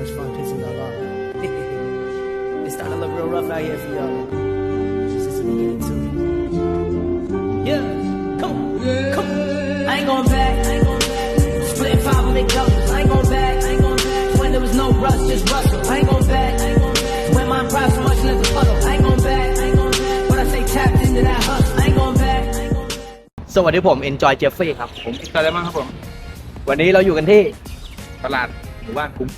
much fun pissing y'all off. it's starting to look real rough out here for y'all. Just as we get into it. Yeah, come on, come on. I ain't going back. I ain't going back. Split five of McDoubles. I ain't going back. I ain't going back. When there was no rush, just rustle. I ain't going back. I ain't going back. When my pride so much left the puddle. I ain't going back. I ain't going back. When I say tapped into that hustle. I ain't going back. I ain't going back. สวัสดีผม Enjoy Jeffrey ครับ ผมอะไรบ้างครับผม วันนี้เราอยู่กันที่ตลาดหมู่บ้านคุ้ม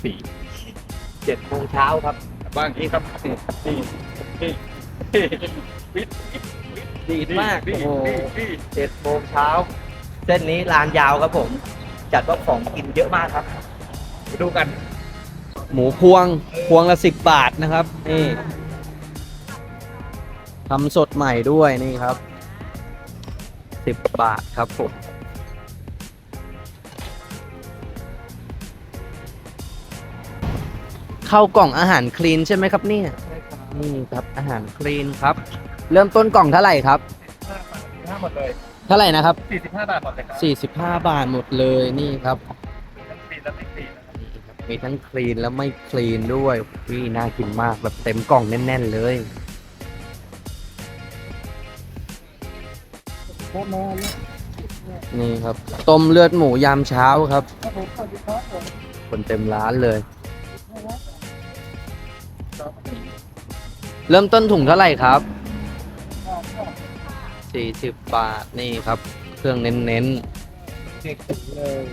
ศรี7โมงเช้าครับบ้านนี้ครับนี่นี่นี่นี่วิทดีดมากนี่โอ้โหนี่นี่เจ็ดโมงเช้าเส้นนี้ลานยาวครับผม จัดว่าของกินเยอะมากครับมาดูกัน หมูพวงพวงละสิบบาทนะครับนี่ทำสดใหม่ด้วยนี่ครับสิบบาทครับผม เข้ากล่องอาหารคลีนใช่ไหมครับเนี่ยนี่ครับอาหารคลีนครับ เริ่มต้นกล่องเท่าไหร่ครับห้าหมดเลยเท่าไหร่นะครับสี่สิบห้าบาทหมดเลยครับ45บาทหมดเลยนี่ครับทั้งปีและไม่ปีนะครับนี่ครับ มีทั้งคลีนและไม่คลีนด้วยวิน่ากินมากแบบเต็มกล่องแน่นๆเลยนี่ครับ ต้มเลือดหมูยามเช้าครับคนเต็มร้านเลย เริ่มต้นถุงเท่าไหร่ครับ40บาทนี่ครับ เครื่องเน้นๆเด็กถึงเลย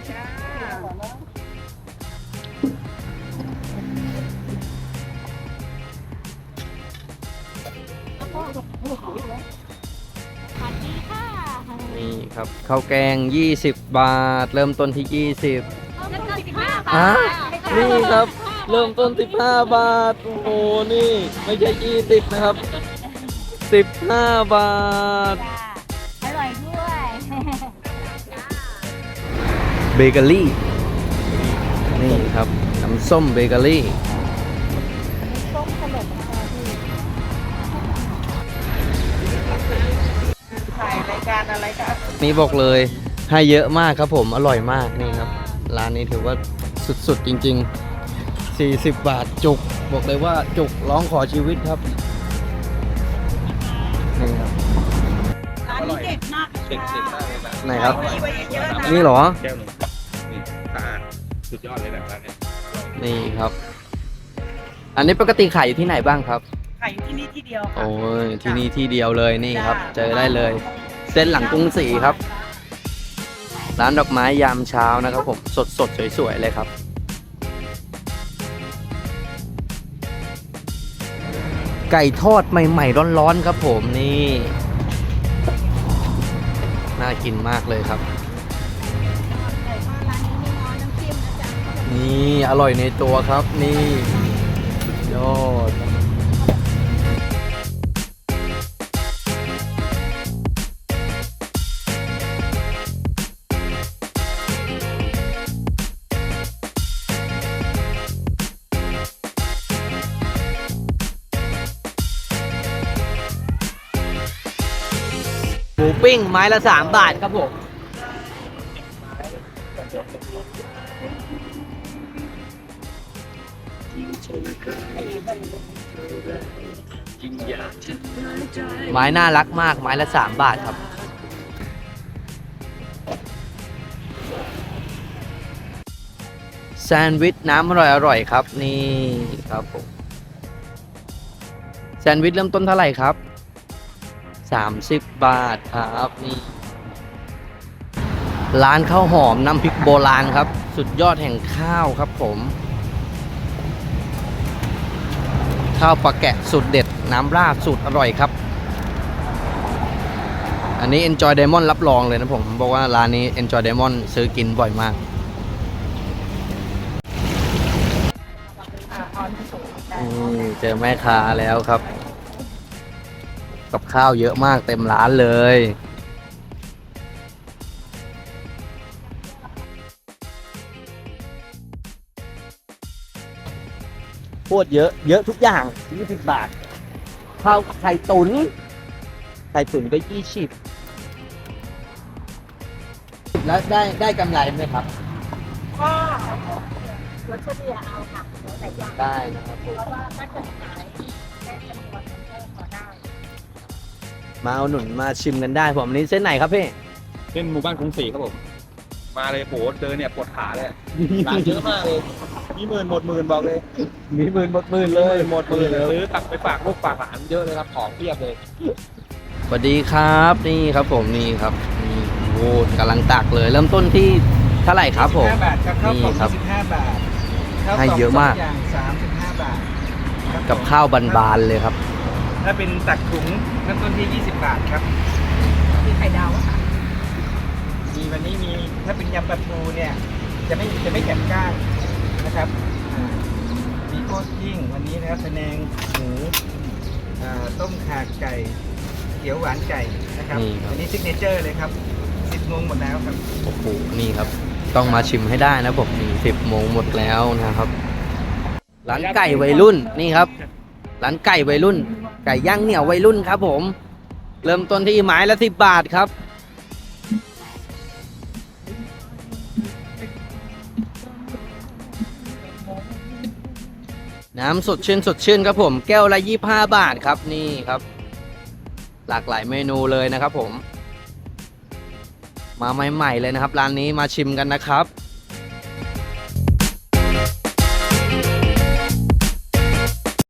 นี่ครับข้าวแกง 20 บาท เริ่มต้นที่ 20แล้วก็สิบห้าอะบาทนี่ครับ เริ่มต้น 15 บาท โอ้โห นี่ ไม่ใช่20นะครับ 15 บาทอร่อยด้วย เบเกอรี่ นี่ครับ น้ำส้มเบเกอรี่ส้มขนมค่ะพี่นี่บอกเลยให้เยอะมากครับผม อร่อยมากนี่ครับ ร้านนี้ถือว่าสุดๆจริง ๆ 40 บาทจุก บอกเลยว่าจุกร้องขอชีวิตครับ นี่ครับ ร้านนี้เด็ดมากเด็กเด็กมากเลยนะไหนครับ มีไว้เยอะๆนะนี่เหรอ แก้วหนึ่งนี่สะอาดสุดยอดเลยแบบร้านเนี้ยนี่ครับ อันนี้ปกติขายอยู่ที่ไหนบ้างครับ ขายอยู่ที่นี่ที่เดียวค่ะ โอ้ยที่นี่ที่เดียวเลยนี่ครับ จ้าเจอได้เลย เส้นหลังกรุงศรีครับ ร้านดอกไม้ยามเช้านะครับผมสดสดๆสวยๆเลยครับ ไก่ทอดใหม่ๆร้อนๆครับผมนี่ น่ากินมากเลยครับ นี่อร่อยในตัวครับนี่ สุดยอด มูปิ้งไม้ละสามบาทครับผมไม้น่ารักมากไม้ละสามบาทครับ แซนด์วิชน้ำอร่อยอร่อยครับ นี่ครับผม แซนด์วิชเริ่มต้นเท่าไหร่ครับ 30 บาทครับนี่ร้านข้าวหอมน้ำพริกโบราณครับ สุดยอดแห่งข้าวครับผม ข้าวปลาแกะสูตรเด็ดน้ำราดสูตรอร่อยครับ อันนี้ Enjoy Diamond รับรองเลยนะผม บอกว่าร้านนี้ Enjoy Diamond ซื้อกินบ่อยมากนี่เจอแม่ค้าแล้วครับ กับข้าวเยอะมากเต็มร้านเลย โคตรเยอะ เยอะทุกอย่าง20บาท ข้าวไข่ตุน ไข่ตุนก็20แล้วได้ได้กำไรไหมครับ ก็ลดเฉลี่ยเอาค่ะแต่ยางได้นะครับผมเพราะว่าถ้าเกิดขาย มาเอาหนุนมาชิมกันได้ผมอันนี้เส้นไหนครับพี่ เส้นหมู่บ้านกรุงศรีครับผม มาเลยโหเดินเนี่ยปวดขาเลยร้านเยอะมากเลยมีหมื่นหมดหมื่นบอกเลยมีหมื่นหมดหมื่นเลยหมดหมื่นเลยซื้อกลับไปฝากลูกฝากหลานเยอะเลยครับของเพียบเลยสวัสดีครับนี่ครับผมนี่ครับนี่โอ้กำลังตักเลย เริ่มต้นที่เท่าไหร่ครับผม25บาทครับข้าวกล่องนี่ครับ25บาทข้าวให้กล่งเยอะมาก สงอย่าง35บาทครับกับผมข้าวบานๆเลยครับ ถ้าเป็นตักถุงเริ่มต้นที่ 20 บาทครับ มีไข่ดาวอะค่ะ มีวันนี้มีถ้าเป็นยำปลาทูเนี่ยจะไม่จะไม่แกะก้างนะครับอ่ามีโคตรยิ่งวันนี้นะครับพะแนงหมูอ่าต้มข่าไก่เขียวหวานไก่นะครับนี่ครับ อันนี้ซิกเนเจอร์เลยครับ10โมงหมดแล้วครับ โอ้โห นี่ครับ ต้องมาชิมให้ได้นะผมนี่สิบโมงหมดแล้วนะครับ ร้านไก่วัยรุ่น นี่ครับ ร้านไก่วัยรุ่น ไก่ย่างเหนียววัยรุ่นครับผม เริ่มต้นที่ไม้ละสิบบาทครับ น้ำสดชื่นสดชื่นครับผม แก้วละยี่ห้าบาทครับนี่ครับ หลากหลายเมนูเลยนะครับผม มาใหม่ๆเลยนะครับ ร้านนี้มาชิมกันนะครับ